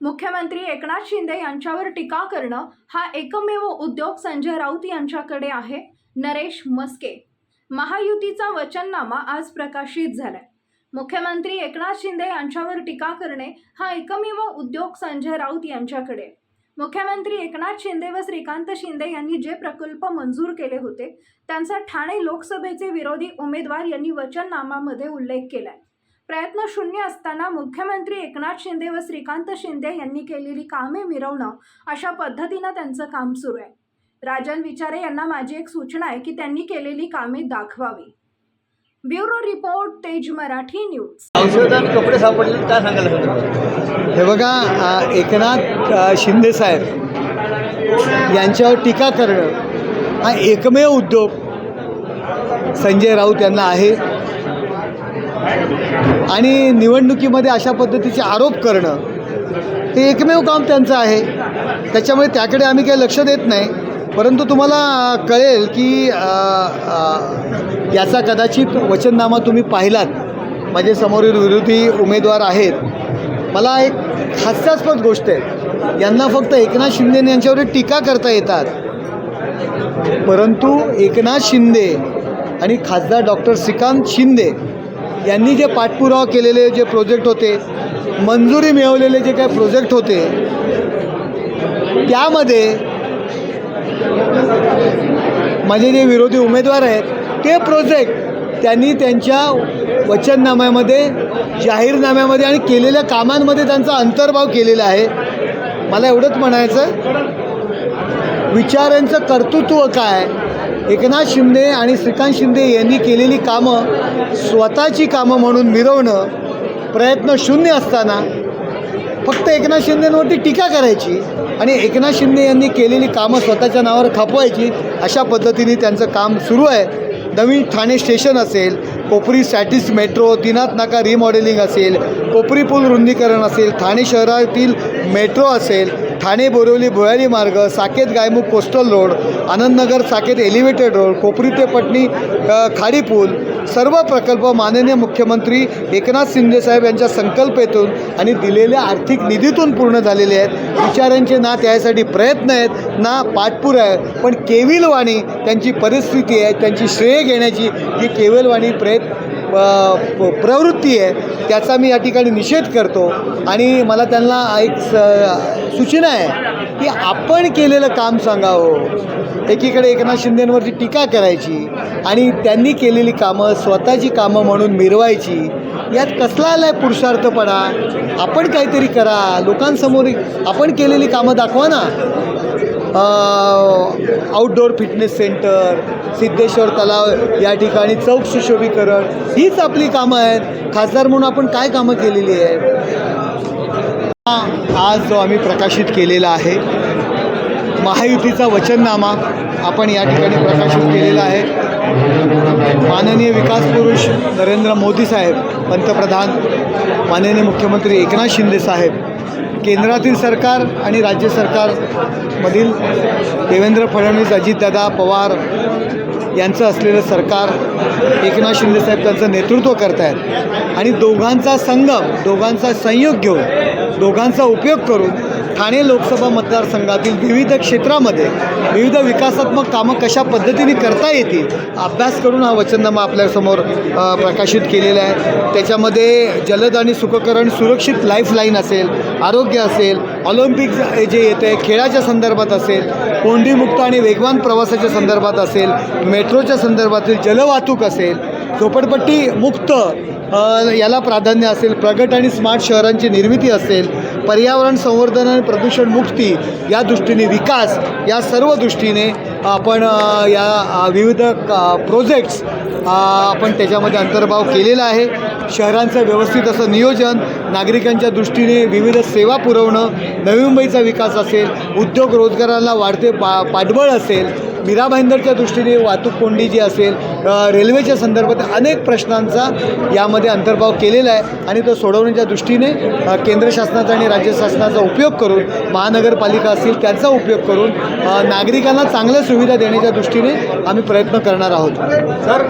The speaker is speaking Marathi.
मुख्यमंत्री एकनाथ शिंदे यांच्यावर टीका करणं हा एकमेव उद्योग संजय राऊत यांच्याकडे आहे. नरेश मस्के महायुतीचा वचननामा आज प्रकाशित झालाय. मुख्यमंत्री एकनाथ शिंदे यांच्यावर टीका करणे हा एकमेव उद्योग संजय राऊत यांच्याकडे मुख्यमंत्री एकनाथ शिंदे व श्रीकांत शिंदे यांनी जे प्रकल्प मंजूर केले होते त्यांचा ठाणे लोकसभेचे विरोधी उमेदवार यांनी वचननामामध्ये उल्लेख केलाय. प्रयत्न शून्य असताना मुख्यमंत्री एकनाथ शिंदे व श्रीकांत शिंदे यांनी केलेली कामे मिरवणं अशा पद्धतीनं त्यांचं काम सुरू आहे. राजन विचारे यांना माझी एक सूचना आहे की त्यांनी केलेली कामे दाखवावी. ब्युरो रिपोर्ट तेज मराठी न्यूज. औषधात कपडे सापडले काय सांगायला हे बघा एकनाथ शिंदे साहेब यांच्यावर टीका करणं हा एकमेव उद्योग संजय राऊत यांना आहे. आणि निवडणुकीमध्ये अशा पद्धतीचे आरोप करणं ते एकमेव काम त्यांचं आहे. त्याच्यामुळे त्याकडे आम्ही काही लक्ष देत नाही. परंतु तुम्हाला कळेल की याचा कदाचित वचननामा तुम्ही पाहिलात. माझे समोरील विरोधी उमेदवार आहेत. मला एक हास्यास्पद गोष्ट आहे. यांना फक्त एकनाथ शिंदे यांच्यावर टीका करता येतात. परंतु एकनाथ शिंदे आणि खासदार डॉक्टर श्रीकांत शिंदे यांनी जे पाठपुरावा केलेले जे प्रोजेक्ट होते मंजुरी मिळवलेले जे काही प्रोजेक्ट होते त्यामध्ये माझे जे विरोधी उमेदवार आहेत ते प्रोजेक्ट त्यांनी त्यांच्या वचननाम्यामध्ये जाहीरनाम्यामध्ये आणि केलेल्या कामांमध्ये त्यांचा अंतर्भाव केलेला आहे. मला एवढंच म्हणायचं विचारांचं कर्तृत्व काय एकनाथ शिंदे आणि श्रीकांत शिंदे यांनी केलेली कामं स्वतःची कामं म्हणून मिरवणं प्रयत्न शून्य असताना फक्त एकनाथ शिंदेंवरती टीका करायची आणि एकनाथ शिंदे यांनी केलेली कामं स्वतःच्या नावावर खपवायची अशा पद्धतीने त्यांचं काम सुरू आहे. नवीन ठाणे स्टेशन असेल कोपरी सॅटिस मेट्रो दिनात नाका रिमॉडेलिंग असेल कोपरी पूल रुंदीकरण असेल ठाणे शहरातील मेट्रो असेल ठाणे बोरिवली भुयारी मार्ग Saket Gaimukh coastal road Anandnagar Saket elevated road Kopri ते पटणी खाडी पूल सर्व प्रकल्प माननीय मुख्यमंत्री एकनाथ शिंदे साहेब यांच्या संकल्पेतून आणि दिलेल्या आर्थिक निधीतून पूर्ण झालेले आहेत. विचारांचे ना त्यासाठी प्रयत्न आहेत. ना पाठपुरा आहे. पण केविलवाणी त्यांची परिस्थिती आहे. त्यांची श्रेय घेण्याची ही केविलवाणी प्रयत्न प्रवृत्ती आहे. त्याचा मी या ठिकाणी निषेध करतो. आणि मला त्यांना एक स सूचना आहे. की आपण केलेलं काम सांगावं. एकीकडे एकनाथ शिंदेंवरती टीका करायची आणि त्यांनी केलेली कामं स्वतःची कामं म्हणून मिरवायची. यात कसला आला आहे पुरुषार्थपणा? आपण काहीतरी करा. लोकांसमोर आपण केलेली कामं दाखवा ना. आउटडोअर फिटनेस सेंटर सिद्धेश्वर तलाव या ठिकाणी चौक सुशोभीकरण हीच आपली कामं आहेत. खासदार म्हणून आपण काय कामं केलेली आहेत? आज जो आम्ही प्रकाशित केलेला आहे महायुतीचा वचननामा आपण या ठिकाणी प्रकाशित केलेला आहे. माननीय विकास पुरुष नरेंद्र मोदी साहेब पंतप्रधान माननीय मुख्यमंत्री एकनाथ शिंदे साहेब केंद्रातील सरकार आणि राज्य सरकारमधील देवेंद्र फडणवीस अजितदादा पवार यांचं असलेलं सरकार एकनाथ शिंदे साहेब त्यांचं नेतृत्व करत आहेत आणि दोघांचा संगम दोघांचा संयोग घेऊन दोघांचा उपयोग करून ठाणे लोकसभा मतदारसंघातील विविध क्षेत्रामध्ये विविध विकासात्मक कामं कशा पद्धतीने करता येतील अभ्यास करून हा वचननामा आपल्यासमोर प्रकाशित केलेला आहे. त्याच्यामध्ये जलद आणि सुखकरण सुरक्षित लाईफलाईन असेल आरोग्य असेल ऑलिम्पिक जे येतं आहे खेळाच्या संदर्भात असेल कोंडीमुक्त आणि वेगवान प्रवासाच्या संदर्भात असेल मेट्रोच्या संदर्भातील जलवाहतूक असेल झोपडपट्टी मुक्त याला प्राधान्य असेल प्रगत आणि स्मार्ट शहरांची निर्मिती असेल पर्यावरण संवर्धन आणि प्रदूषण मुक्ती या दृष्टीने विकास या सर्व दृष्टीने आपण या विविध प्रोजेक्ट्स आपण त्याच्यामध्ये अंतर्भाव केलेला आहे. शहरांचं व्यवस्थित असं नियोजन नागरिकांच्या दृष्टीने विविध सेवा पुरवणं नवी मुंबईचा विकास असेल उद्योग रोजगाराला वाढते पा पाठबळ असेल मीरा भाईंदरच्या दृष्टीने वाहतूक कोंडी जी असेल रेल्वेच्या संदर्भात अनेक प्रश्नांचा यामध्ये अंतर्भाव केलेला आहे आणि तो सोडवण्याच्या दृष्टीने केंद्र शासनाचा आणि राज्य शासनाचा उपयोग करून महानगरपालिका असतील त्यांचा उपयोग करून नागरिकांना चांगल्या सुविधा देण्याच्या दृष्टीने आम्ही प्रयत्न करणार आहोत. सर